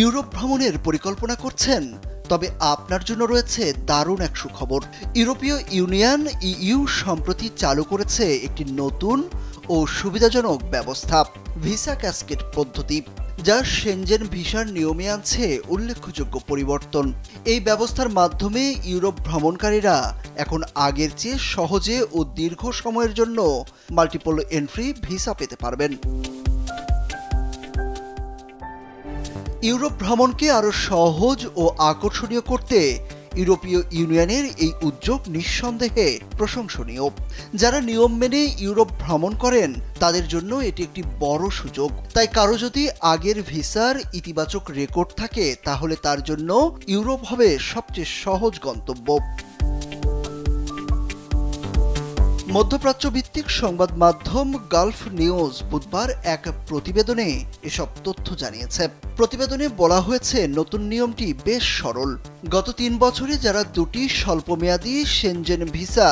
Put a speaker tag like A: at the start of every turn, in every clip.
A: Europe ভ্রমণের পরিকল্পনা করছেন, তবে আপনার জন্য রয়েছে দারুণ এক সুখবর। ইউরোপীয় ইউনিয়ন ইইউ সম্প্রতি চালু করেছে একটি নতুন ও সুবিধাজনক ব্যবস্থা, ভিসা ক্যাসকেট পদ্ধতি, যা সেনজেন ভিসার নিয়মে আনছে উল্লেখযোগ্য পরিবর্তন। এই ব্যবস্থার মাধ্যমে ইউরোপ ভ্রমণকারীরা এখন আগের চেয়ে সহজে ও দীর্ঘ সময়ের জন্য মাল্টিপল এন্ট্রি ভিসা পেতে পারবেন। ইউরোপ ভ্রমণকে আরও সহজ ও আকর্ষণীয় করতে ইউরোপীয় ইউনিয়নের এই উদ্যোগ নিঃসন্দেহে প্রশংসনীয়। যারা নিয়ম মেনে ইউরোপ ভ্রমণ করেন, তাদের জন্য এটি একটি বড় সুযোগ। তাই কারও যদি আগের ভিসার ইতিবাচক রেকর্ড থাকে, তাহলে তার জন্য ইউরোপ হবে সবচেয়ে সহজ গন্তব্য। মধ্যপ্রাচ্য ভিত্তিক সংবাদ মাধ্যম গালফ নিউজ বুধবার এক প্রতিবেদনে এসব তথ্য জানিয়েছে। প্রতিবেদনে বলা হয়েছে, নতুন নিয়মটি বেশ সরল। গত তিন বছরে যারা দুটি স্বল্পমেয়াদী সেনজেন ভিসা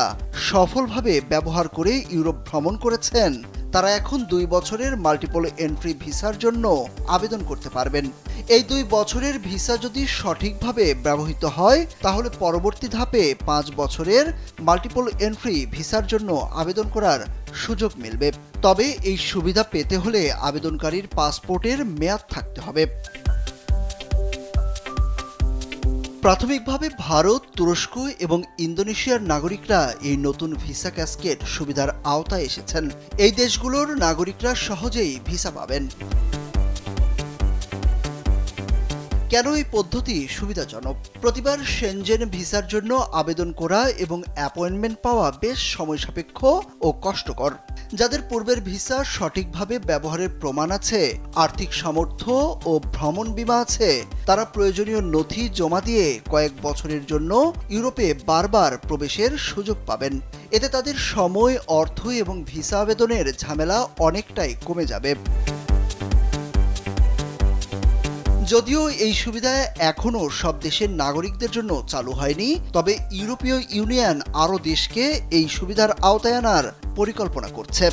A: সফলভাবে ব্যবহার করে ইউরোপ ভ্রমণ করেছেন তারা এখন দুই বছরের মাল্টিপল এন্ট্রি ভিসার জন্য আবেদন করতে পারবেন। এই দুই বছরের ভিসা যদি সঠিকভাবে ব্যবহৃত হয়, তাহলে পরবর্তী ধাপে পাঁচ বছরের মাল্টিপল এন্ট্রি ভিসার জন্য আবেদন করার সুযোগ মিলবে। তবে এই সুবিধা পেতে হলে আবেদনকারীর পাসপোর্টের মেয়াদ থাকতে হবে। প্রাথমিকভাবে ভারত, তুরস্ক এবং ইন্দোনেশিয়ার নাগরিকরা এই নতুন ভিসা ক্যাসকেট সুবিধার আওতায় এসেছেন। এই দেশগুলোর নাগরিকরা সহজেই ভিসা পাবেন। কেন এই পদ্ধতি সুবিধাজনক? প্রতিবার সেনজেন ভিসার জন্য আবেদন করা এবং অ্যাপয়েন্টমেন্ট পাওয়া বেশ সময় সাপেক্ষ ও কষ্টকর। যাদের পূর্বের ভিসা সঠিকভাবে ব্যবহারের প্রমাণ আছে, আর্থিক সামর্থ্য ও ভ্রমণ বিমা আছে, তারা প্রয়োজনীয় নথি জমা দিয়ে কয়েক বছরের জন্য ইউরোপে বারবার প্রবেশের সুযোগ পাবেন। এতে তাদের সময়, অর্থ এবং ভিসা আবেদনের ঝামেলা অনেকটাই কমে যাবে। যদিও এই সুবিধা এখনও সব দেশের নাগরিকদের জন্য চালু হয়নি, তবে ইউরোপীয় ইউনিয়ন আরও দেশকে এই সুবিধার আওতায় আনার পরিকল্পনা করছে।